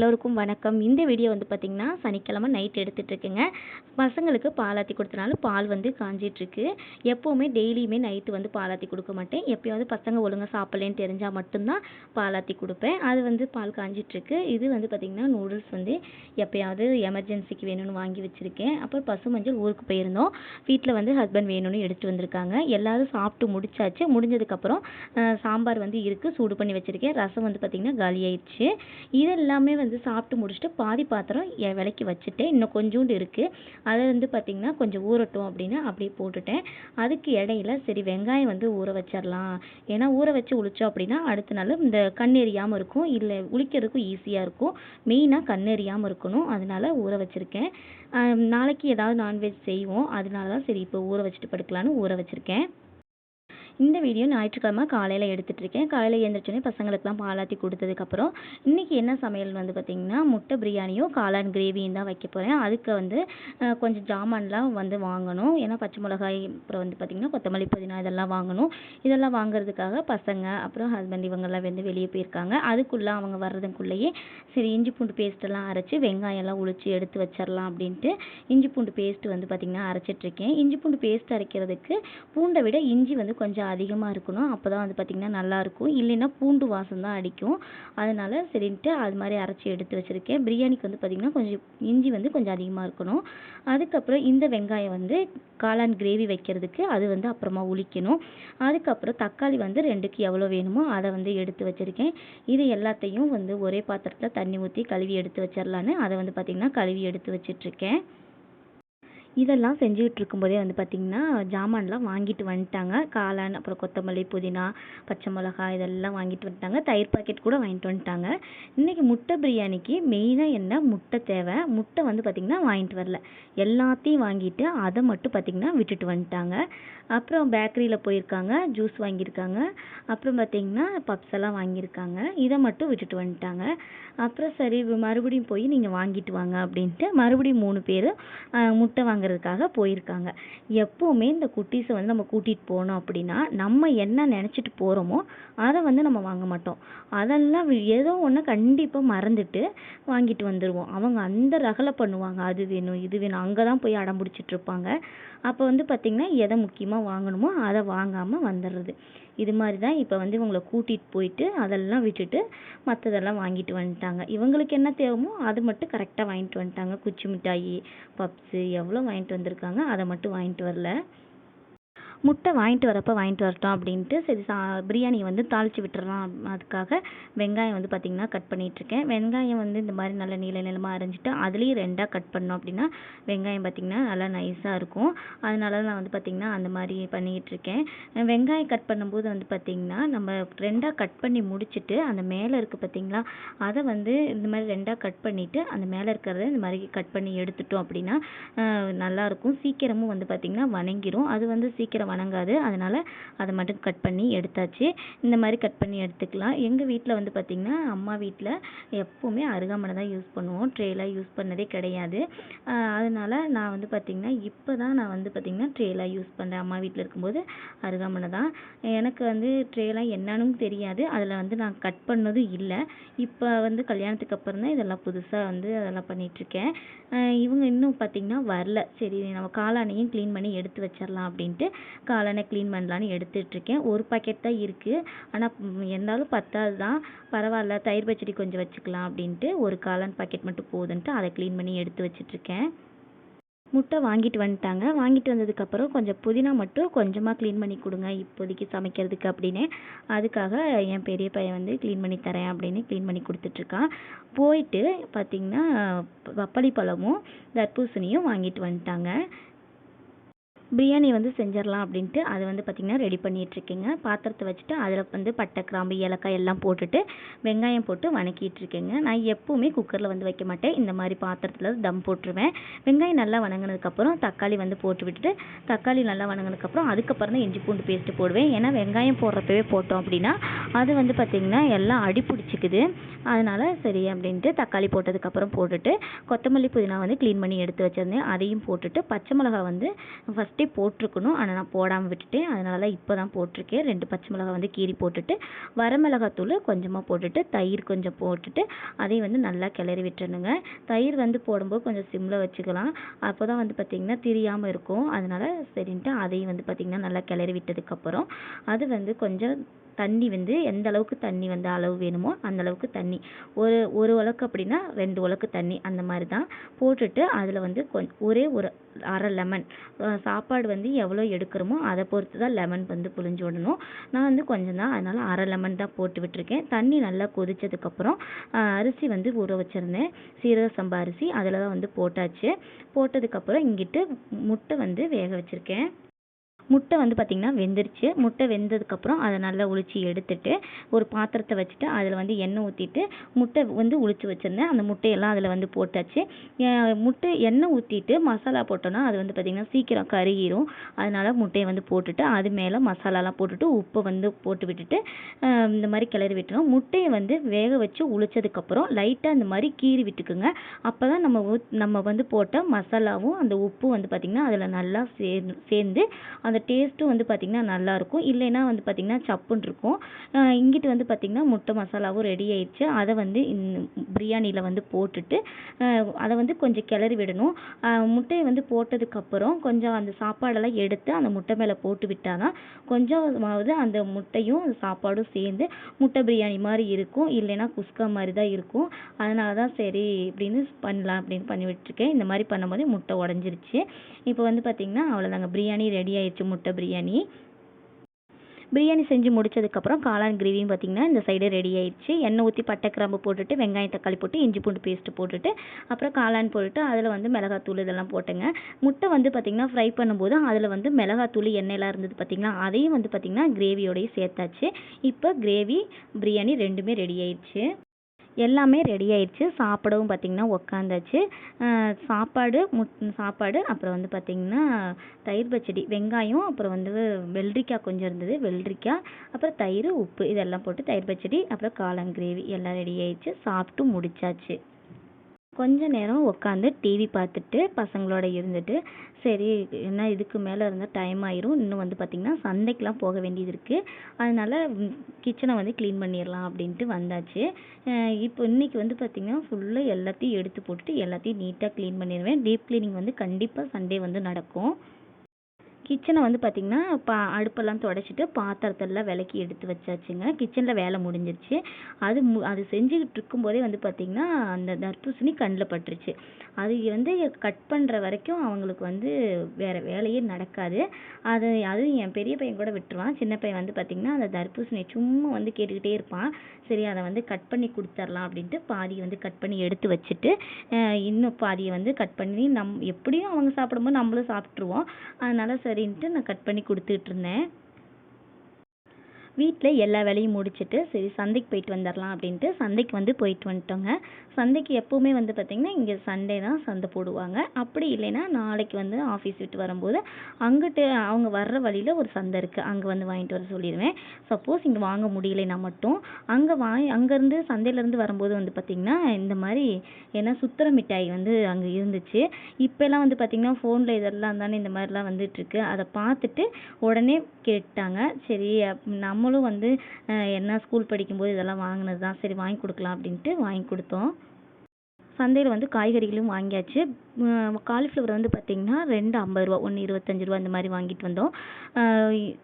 எல்லோருக்கும் வணக்கம். இந்த வீடியோ வந்து பார்த்திங்கன்னா சனிக்கிழமை நைட் எடுத்துகிட்ருக்குங்க பசங்களுக்கு பாலாத்தி கொடுத்தனால பால் வந்து காஞ்சிட்ருக்கு. எப்போவுமே டெய்லியுமே நைட்டு வந்து பாலாத்தி கொடுக்க மாட்டேன். எப்போயாவது பசங்க ஒழுங்காக சாப்பிட்லேன்னு தெரிஞ்சால் மட்டும்தான் பாலாத்தி கொடுப்பேன். அது வந்து பால் காஞ்சிட்ருக்கு. இது வந்து பார்த்திங்கன்னா நூடுல்ஸ் வந்து எப்போயாவது எமர்ஜென்சிக்கு வேணும்னு வாங்கி வச்சுருக்கேன். அப்புறம் பசு மஞ்சள் ஊருக்கு போயிருந்தோம். வீட்டில் வந்து ஹஸ்பண்ட் வேணும்னு எடுத்துகிட்டு வந்திருக்காங்க. எல்லோரும் சாப்பிட்டு முடிச்சாச்சு. முடிஞ்சதுக்கப்புறம் சாம்பார் வந்து இருக்குது சூடு பண்ணி வச்சுருக்கேன். ரசம் வந்து பார்த்திங்கன்னா காலி ஆயிடுச்சு வந்து சாப்பிட்டு முடிச்சுட்டு பாதி பாத்திரம் என் விலைக்கு வச்சுட்டேன். இன்னும் கொஞ்சோண்டு இருக்குது அதை வந்து பார்த்திங்கன்னா கொஞ்சம் ஊறட்டும் அப்படின்னு அப்படியே போட்டுட்டேன். அதுக்கு இடையில சரி வெங்காயம் வந்து ஊற வச்சிடலாம் ஏன்னா ஊற வச்சு உளிச்சோம் அப்படின்னா அடுத்த நாள் இந்த கண் எரியாமல் இருக்கும். இல்லை உளிக்கிறதுக்கும் ஈஸியாக இருக்கும். மெயினாக கண் எரியாமல் இருக்கணும். அதனால ஊற வச்சுருக்கேன். நாளைக்கு ஏதாவது நான்வெஜ் செய்வோம். அதனால தான் சரி இப்போ ஊற வச்சுட்டு படுக்கலான்னு ஊற வச்சுருக்கேன். இந்த வீடியோ ஞாயிற்றுக்கிழமை காலையில் எடுத்துகிட்ருக்கேன் காலையில் எழுந்திரிச்சோன்னே பசங்களுக்குலாம் பாலாத்தி கொடுத்ததுக்கப்புறம் இன்றைக்கி என்ன சமையல் வந்து பார்த்திங்கன்னா முட்டை பிரியாணியும் காளான் கிரேவியும் தான் வைக்க போகிறேன் அதுக்கு வந்து கொஞ்சம் ஜாமான்லாம் வந்து வாங்கணும். ஏன்னா பச்சை மிளகாய் அப்புறம் வந்து பார்த்திங்கன்னா கொத்தமல்லி புதினா இதெல்லாம் வாங்கணும். இதெல்லாம் வாங்குறதுக்காக பசங்க அப்புறம் ஹஸ்பண்ட் இவங்கெல்லாம் வந்து வெளியே போயிருக்காங்க. அதுக்குள்ளே அவங்க வர்றதுக்குள்ளேயே சரி இஞ்சி பூண்டு பேஸ்ட்டெல்லாம் அரைச்சி வெங்காயம்லாம் உளிச்சு எடுத்து வச்சிடலாம் அப்படின்ட்டு இஞ்சி பூண்டு பேஸ்ட்டு வந்து பார்த்திங்கன்னா அரைச்சிட்ருக்கேன் இஞ்சி பூண்டு பேஸ்ட் அரைக்கிறதுக்கு பூண்டை விட இஞ்சி வந்து கொஞ்சம் அதிகமாக இருக்கணும். அப்போ தான் வந்து பார்த்திங்கன்னா நல்லாயிருக்கும் இல்லைன்னா பூண்டு வாசம் தான் அடிக்கும். அதனால் சரின்ட்டு அது மாதிரி அரைச்சி எடுத்து வச்சுருக்கேன். பிரியாணிக்கு வந்து பார்த்திங்கன்னா கொஞ்சம் இஞ்சி வந்து கொஞ்சம் அதிகமாக இருக்கணும். அதுக்கப்புறம் இந்த வெங்காயம் வந்து காளான் கிரேவி வைக்கிறதுக்கு அது வந்து அப்புறமா உளிக்கணும். அதுக்கப்புறம் தக்காளி வந்து ரெண்டுக்கு எவ்வளோ வேணுமோ அதை வந்து எடுத்து வச்சுருக்கேன். இது எல்லாத்தையும் வந்து ஒரே பாத்திரத்தில் தண்ணி ஊற்றி கழுவி எடுத்து வச்சிடலான்னு அதை வந்து பார்த்திங்கன்னா கழுவி எடுத்து வச்சிட்ருக்கேன் இதெல்லாம் செஞ்சுக்கிட்டு இருக்கும்போதே வந்து பார்த்திங்கன்னா ஜாமான்லாம் வாங்கிட்டு வந்துட்டாங்க. காளான் அப்புறம் கொத்தமல்லி புதினா பச்சை மிளகா இதெல்லாம் வாங்கிட்டு வந்துட்டாங்க. தயிர் பாக்கெட் கூட வாங்கிட்டு வந்துட்டாங்க. இன்றைக்கி முட்டை பிரியாணிக்கு மெயினாக என்ன முட்டை தேவை? முட்டை வந்து பார்த்திங்கன்னா வாங்கிட்டு வரல. எல்லாத்தையும் வாங்கிட்டு அதை மட்டும் பார்த்திங்கன்னா விட்டுட்டு வந்துட்டாங்க. அப்புறம் பேக்கரியில் போயிருக்காங்க ஜூஸ் வாங்கியிருக்காங்க. அப்புறம் பார்த்திங்கன்னா பப்ஸ் எல்லாம் வாங்கியிருக்காங்க. இதை மட்டும் விட்டுட்டு வந்துட்டாங்க. அப்புறம் சரி மறுபடியும் போய் நீங்கள் வாங்கிட்டு வாங்க அப்படின்ட்டு மறுபடியும் மூணு பேர் முட்டை வாங்குறதுக்காக போயிருக்காங்க. எப்போவுமே இந்த குட்டீஸை வந்து நம்ம கூட்டிகிட்டு போனோம் அப்படின்னா நம்ம என்ன நினச்சிட்டு போகிறோமோ அதை வந்து நம்ம வாங்க மாட்டோம். அதெல்லாம் ஏதோ ஒன்று கண்டிப்பாக மறந்துட்டு வாங்கிட்டு வந்துடுவோம் அவங்க அந்த ரகலை பண்ணுவாங்க. அது வேணும் இது வேணும். அங்கே தான் போய் அடம் பிடிச்சிட்டு இருப்பாங்க. அப்போ வந்து பார்த்திங்கன்னா எதை முக்கியமாக வாங்கணுமோ அதை வாங்காமல் வந்துடுறது இது மாதிரி தான் இப்போ வந்து இவங்களை கூட்டிகிட்டு போயிட்டு அதெல்லாம் விட்டுட்டு மற்றதெல்லாம் வாங்கிட்டு வந்துட்டாங்க. இவங்களுக்கு என்ன தேவைமோ அது மட்டும் கரெக்டாக வாங்கிட்டு வந்துட்டாங்க. குச்சி மிட்டாயி பப்ஸு எவ்வளோ வாங்கிட்டு வந்திருக்காங்க அதை மட்டும் வாங்கிட்டு வரல. முட்டை வாங்கிட்டு வரப்போ வாங்கிட்டு வரட்டும் அப்படின்ட்டு சரி சா பிரியாணியை வந்து தாளித்து விட்டுறலாம். அதுக்காக வெங்காயம் வந்து பார்த்திங்கன்னா கட் பண்ணிகிட்ருக்கேன் வெங்காயம் வந்து இந்த மாதிரி நல்ல நீள நீளமாக அரைஞ்சிட்டு அதுலேயும் ரெண்டாக கட் பண்ணோம் அப்படின்னா வெங்காயம் பார்த்திங்கன்னா நல்லா நைஸாக இருக்கும். அதனால நான் வந்து பார்த்திங்கன்னா அந்த மாதிரி பண்ணிகிட்ருக்கேன் இருக்கேன் வெங்காயம் கட் பண்ணும்போது வந்து பார்த்திங்கன்னா நம்ம ரெண்டாக கட் பண்ணி முடிச்சுட்டு அந்த மேலே இருக்குது பார்த்திங்களா அதை வந்து இந்த மாதிரி ரெண்டாக கட் பண்ணிவிட்டு அந்த மேலே இருக்கிறத இந்த மாதிரி கட் பண்ணி எடுத்துட்டோம் அப்படின்னா நல்லாயிருக்கும் சீக்கிரமும் வந்து பார்த்திங்கன்னா வணங்கிரும். அது வந்து சீக்கிரம் வணங்காது. அதனால் அதை மட்டும் கட் பண்ணி எடுத்தாச்சு. இந்த மாதிரி கட் பண்ணி எடுத்துக்கலாம். எங்கள் வீட்டில் வந்து பார்த்திங்கன்னா அம்மா வீட்டில் எப்போவுமே அருகாமனை தான் யூஸ் பண்ணுவோம். ட்ரேலாம் யூஸ் பண்ணதே கிடையாது. அதனால் நான் வந்து பார்த்திங்கன்னா இப்போ தான் நான் வந்து பார்த்திங்கன்னா ட்ரேலாம் யூஸ் பண்ணுறேன் அம்மா வீட்டில் இருக்கும்போது அருகாமனை தான். எனக்கு வந்து ட்ரேலாம் என்னன்னு தெரியாது. அதில் வந்து நான் கட் பண்ணதும் இல்லை. இப்போ வந்து கல்யாணத்துக்கு அப்புறம் தான் இதெல்லாம் புதுசாக வந்து அதெல்லாம் பண்ணிகிட்ருக்கேன் இவங்க இன்னும் பார்த்திங்கன்னா வரல. சரி நம்ம காளானையும் க்ளீன் பண்ணி எடுத்து வச்சிடலாம் அப்படின்ட்டு காலனை க்ளீன் பண்ணலான்னு எடுத்துகிட்ருக்கேன் ஒரு பாக்கெட் தான் இருக்குது ஆனால் இருந்தாலும் பத்தாது தான். பரவாயில்ல தயிர் பச்சடி கொஞ்சம் வச்சுக்கலாம் அப்படின்ட்டு ஒரு காளான் பாக்கெட் மட்டும் போதுன்ட்டு அதை க்ளீன் பண்ணி எடுத்து வச்சிட்ருக்கேன் முட்டை வாங்கிட்டு வந்துட்டாங்க. வாங்கிட்டு வந்ததுக்கப்புறம் கொஞ்சம் புதினா மட்டும் கொஞ்சமாக க்ளீன் பண்ணி கொடுங்க இப்போதைக்கு சமைக்கிறதுக்கு அப்படின்னு. அதுக்காக என் பெரிய பையன் வந்து க்ளீன் பண்ணி தரேன் அப்படின்னு க்ளீன் பண்ணி கொடுத்துட்ருக்கான் போயிட்டு பார்த்திங்கன்னா பப்பாளி பழமும் தர்பூசணியும் வாங்கிட்டு வந்துட்டாங்க. பிரியாணி வந்து செஞ்சிடலாம் அப்படின்ட்டு அதை வந்து பார்த்திங்கன்னா ரெடி பண்ணிகிட்ருக்கேங்க பாத்திரத்தை வச்சுட்டு அதில் வந்து பட்டை கிராம்பு ஏலக்காய் எல்லாம் போட்டுட்டு வெங்காயம் போட்டு வணக்கிட்டுருக்கேங்க. நான் எப்போவுமே குக்கரில் வந்து வைக்க மாட்டேன். இந்த மாதிரி பாத்திரத்தில் தம் போட்டுருவேன். வெங்காயம் நல்லா வணங்கினதுக்கப்புறம் தக்காளி வந்து போட்டு விட்டுட்டு தக்காளி நல்லா வணங்கினதுக்கப்புறம் அதுக்கப்புறம் தான் இஞ்சி பூண்டு பேஸ்ட்டு போடுவேன். ஏன்னா வெங்காயம் போடுறப்பவே போட்டோம் அப்படின்னா அது வந்து பார்த்திங்கன்னா எல்லாம் அடி பிடிச்சிக்குது. அதனால் சரி அப்படின்ட்டு தக்காளி போட்டதுக்கப்புறம் போட்டுட்டு கொத்தமல்லி புதினா வந்து க்ளீன் பண்ணி எடுத்து வச்சுருந்தேன். அதையும் போட்டுட்டு பச்சை மிளகா வந்து ஃபஸ்ட் ஃபஸ்ட்டே போட்டிருக்கணும். ஆனால் நான் போடாமல் விட்டுட்டேன். அதனால தான் இப்போ தான் போட்டிருக்கேன். ரெண்டு பச்சை மிளகாய் வந்து கீறி போட்டுட்டு வரமிளகாத்தூள் கொஞ்சமாக போட்டுட்டு தயிர் கொஞ்சம் போட்டுட்டு அதையும் வந்து நல்லா கிளறி விட்டுறணுங்க. தயிர் வந்து போடும்போது கொஞ்சம் சிம்மில் வச்சுக்கலாம். அப்போ தான் வந்து பார்த்திங்கன்னா திரியாமல் இருக்கும். அதனால் சரின்ட்டு அதையும் வந்து பார்த்திங்கன்னா நல்லா கிளறி விட்டதுக்கப்புறம் அது வந்து கொஞ்சம் தண்ணி வந்து எந்த அளவுக்கு தண்ணி வந்து அளவு வேணுமோ அந்த அளவுக்கு தண்ணி. ஒரு ஒரு உலக்கு அப்படின்னா ரெண்டு உலக்கு தண்ணி அந்த மாதிரி தான் போட்டுட்டு அதில் வந்து கொஞ் ஒரே ஒரு அரை லெமன் சாப்பாடு வந்து எவ்வளோ எடுக்கிறோமோ அதை பொறுத்து தான் லெமன் வந்து புழிஞ்சு விடணும். நான் வந்து கொஞ்சம் தான் அதனால் அரை லெமன் தான் போட்டு விட்டுருக்கேன். தண்ணி நல்லா கொதித்ததுக்கப்புறம் அரிசி வந்து ஊற வச்சுருந்தேன். சீரக சம்பா அரிசி அதில் தான் வந்து போட்டாச்சு. போட்டதுக்கப்புறம் இங்கிட்டு முட்டை வந்து வேக வச்சுருக்கேன். முட்டை வந்து பார்த்திங்கன்னா வெந்துருச்சு. முட்டை வெந்ததுக்கப்புறம் அதை நல்லா உளிச்சு எடுத்துட்டு ஒரு பாத்திரத்தை வச்சுட்டு அதில் வந்து எண்ணெய் ஊற்றிட்டு முட்டை வந்து உளிச்சு வச்சுருந்தேன். அந்த முட்டையெல்லாம் அதில் வந்து போட்டாச்சு. முட்டை எண்ணெய் ஊற்றிட்டு மசாலா போட்டோன்னா அது வந்து பார்த்திங்கன்னா சீக்கிரம் கருகிரும். அதனால் முட்டையை வந்து போட்டுட்டு அது மேலே மசாலாலாம் போட்டுட்டு உப்பை வந்து போட்டு விட்டுட்டு இந்த மாதிரி கிளறி விட்டுரும் முட்டையை வந்து வேக வச்சு உளிச்சதுக்கப்புறம் லைட்டாக இந்த மாதிரி கீறி விட்டுக்குங்க. அப்போ தான் நம்ம நம்ம வந்து போட்ட மசாலாவும் அந்த உப்பும் வந்து பார்த்திங்கன்னா அதில் நல்லா சேர்ந்து அந்த டேஸ்ட்டும் வந்து பார்த்திங்கன்னா நல்லாயிருக்கும் இல்லைன்னா வந்து பார்த்திங்கன்னா சப்புன்னு இருக்கும் இங்கிட்டு வந்து பார்த்திங்கன்னா முட்டை மசாலாவும் ரெடி ஆயிடுச்சு. அதை வந்து பிரியாணியில் வந்து போட்டுட்டு அதை வந்து கொஞ்சம் கிளறி விடணும். முட்டையை வந்து போட்டதுக்கப்புறம் கொஞ்சம் அந்த சாப்பாடெல்லாம் எடுத்து அந்த முட்டை மேலே போட்டு விட்டால் தான் கொஞ்சமாவது அந்த முட்டையும் சாப்பாடும் சேர்ந்து முட்டை பிரியாணி மாதிரி இருக்கும். இல்லைன்னா குஸ்கா மாதிரி தான் இருக்கும். அதனால தான் சரி இப்படின்னு பண்ணலாம் அப்படின்னு பண்ணி விட்டுருக்கேன் இந்த மாதிரி பண்ணும்போது முட்டை உடஞ்சிருச்சு. இப்போ வந்து பார்த்திங்கன்னா அவ்வளோதாங்க பிரியாணி ரெடி ஆயிடுச்சு. முட்டை பிரியாணி. பிரியாணி செஞ்சு முடிச்சதுக்கப்புறம் காளான் கிரேவியும் பார்த்திங்கன்னா இந்த சைடு ரெடி ஆயிடுச்சு. எண்ணெய் ஊற்றி பட்டை கிராம்பு போட்டுட்டு வெங்காயம் தக்காளி போட்டு இஞ்சி பூண்டு பேஸ்ட்டு போட்டுட்டு அப்புறம் காளான் போட்டுட்டு அதில் வந்து மிளகாத்தூள் இதெல்லாம் போட்டுங்க. முட்டை வந்து பார்த்திங்கன்னா ஃப்ரை பண்ணும்போது அதில் வந்து மிளகாத்தூள் எண்ணெயெல்லாம் இருந்தது பார்த்திங்கன்னா அதையும் வந்து பார்த்திங்கன்னா கிரேவியோடய சேர்த்தாச்சு. இப்போ கிரேவி பிரியாணி ரெண்டுமே ரெடி ஆயிடுச்சு. எல்லாமே ரெடி ஆயிடுச்சு. சாப்பிடவும் பார்த்திங்கன்னா உக்காந்தாச்சு. சாப்பாடு முட் சாப்பாடு அப்புறம் வந்து பார்த்திங்கன்னா தயிர் பச்சடி வெங்காயம் அப்புறம் வந்து வெள்ளரிக்காய் கொஞ்சம் இருந்தது. வெள்ளரிக்காய் அப்புறம் தயிர் உப்பு இதெல்லாம் போட்டு தயிர் பச்சடி அப்புறம் காளான் கிரேவி எல்லாம் ரெடி ஆயிடுச்சு. சாப்பிட்டு முடிச்சாச்சு. கொஞ்ச நேரம் உட்காந்து டிவி பார்த்துட்டு பசங்களோட இருந்துட்டு சரி என்ன இதுக்கு மேலே இருந்தால் டைம் ஆயிரும். இன்னும் வந்து பார்த்திங்கன்னா சந்தைக்கெலாம் போக வேண்டியது இருக்குது அதனால் கிச்சனை வந்து க்ளீன் பண்ணிடலாம் அப்படின்ட்டு வந்தாச்சு. இப்போ இன்றைக்கி வந்து பார்த்திங்கன்னா ஃபுல்லாக எல்லாத்தையும் எடுத்து போட்டுட்டு எல்லாத்தையும் நீட்டாக க்ளீன் பண்ணிடுவேன். டீப் க்ளீனிங் வந்து கண்டிப்பாக சண்டே வந்து நடக்கும். கிச்சனை வந்து பார்த்திங்கன்னா பா அடுப்பெல்லாம் துடைச்சிட்டு பாத்திரத்தெல்லாம் விளக்கி எடுத்து வச்சாச்சுங்க. கிச்சனில் வேலை முடிஞ்சிருச்சு. அது மு அது செஞ்சுக்கிட்டு இருக்கும்போதே வந்து பார்த்திங்கன்னா அந்த தர்பூசணி கண்ணில் பட்டுருச்சு. அது வந்து கட் பண்ணுற வரைக்கும் அவங்களுக்கு வந்து வேறு வேலையே நடக்காது. அது அதுவும் என் பெரிய பையன் கூட விட்டுருவான். சின்ன பையன் வந்து பார்த்திங்கன்னா அந்த தர்பூசணியை சும்மா வந்து கேட்டுக்கிட்டே இருப்பான். சரி அதை வந்து கட் பண்ணி கொடுத்துர்லாம் அப்படின்ட்டு பாதியை வந்து கட் பண்ணி எடுத்து வச்சுட்டு இன்னும் பாதியை வந்து கட் பண்ணி நம் எப்படியும் அவங்க சாப்பிடும்போது நம்மளும் சாப்பிட்ருவோம் அதனால் சரி சரின்ட்டு நான் கட் பண்ணி கொடுத்துட்ருந்தேன் வீட்டில் எல்லா வேலையும் முடிச்சுட்டு சரி சந்தைக்கு போயிட்டு வந்துடலாம் அப்படின்ட்டு சந்தைக்கு வந்து போயிட்டு வந்துட்டோங்க. சந்தைக்கு எப்போவுமே வந்து பார்த்திங்கன்னா இங்கே சண்டே தான் சந்தை போடுவாங்க. அப்படி இல்லைன்னா நாளைக்கு வந்து ஆஃபீஸ் விட்டு வரும்போது அங்கிட்டு அவங்க வர்ற வழியில் ஒரு சந்தை இருக்குது அங்கே வந்து வாங்கிட்டு வர சொல்லிடுவேன். சப்போஸ் இங்கே வாங்க முடியலைன்னா மட்டும் அங்கே வாங்கி அங்கேருந்து சந்தையிலேருந்து வரும்போது வந்து பார்த்திங்கன்னா இந்த மாதிரி ஏன்னா சுத்திர மிட்டாய் வந்து அங்கே இருந்துச்சு. இப்போல்லாம் வந்து பார்த்திங்கன்னா ஃபோனில் இதெல்லாம் தானே இந்த மாதிரிலாம் வந்துட்டுருக்கு அதை பார்த்துட்டு உடனே கேட்டாங்க. சரி நம்ம நம்மளும் வந்து என்ன ஸ்கூல் படிக்கும்போது இதெல்லாம் வாங்கினது தான் சரி வாங்கி கொடுக்கலாம் அப்படின்ட்டு வாங்கி கொடுத்தோம். சந்தையில் வந்து காய்கறிகளும் வாங்கியாச்சு. காலிஃப்ளவர் வந்து பார்த்திங்கன்னா ரெண்டு ஐம்பது ரூபா ஒன்று இருபத்தஞ்சி ரூபா இந்த மாதிரி வாங்கிட்டு வந்தோம்.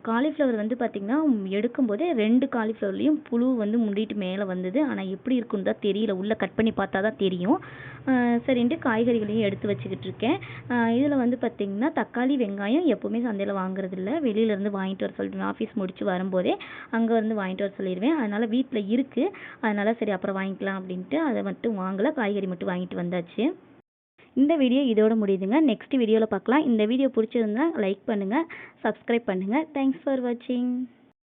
காலிஃப்ளவர் வந்து பார்த்திங்கன்னா எடுக்கும்போதே ரெண்டு காலிஃப்ளவர்லேயும் புழு வந்து முண்டிட்டு மேலே வந்தது. ஆனால் எப்படி இருக்குன்னு தான் தெரியல. உள்ளே கட் பண்ணி பார்த்தா தான் தெரியும். சரின்ட்டு காய்கறிகளையும் எடுத்து வச்சுக்கிட்டு இருக்கேன். இதில் வந்து பார்த்திங்கன்னா தக்காளி வெங்காயம் எப்போவுமே சந்தையில் வாங்குறதில்ல. வெளியிலேருந்து வாங்கிட்டு வர சொல்லிடுவேன் ஆஃபீஸ் முடிச்சு வரும்போதே அங்கே வந்து வாங்கிட்டு வர சொல்லிடுவேன் அதனால் வீட்டில் இருக்குது அதனால் சரி அப்புறம் வாங்கிக்கலாம் அப்படின்ட்டு அதை மட்டும் வாங்கலை. காய்கறி மட்டும் வாங்கிட்டு வந்தாச்சு. இந்த வீடியோ இதோட முடியுதுங்க. நெக்ஸ்ட் வீடியோவில் பார்க்கலாம். இந்த வீடியோ பிடிச்சிருந்தா லைக் பண்ணுங்கள் சப்ஸ்கிரைப் பண்ணுங்கள் தேங்க்ஸ் ஃபார் வாட்சிங்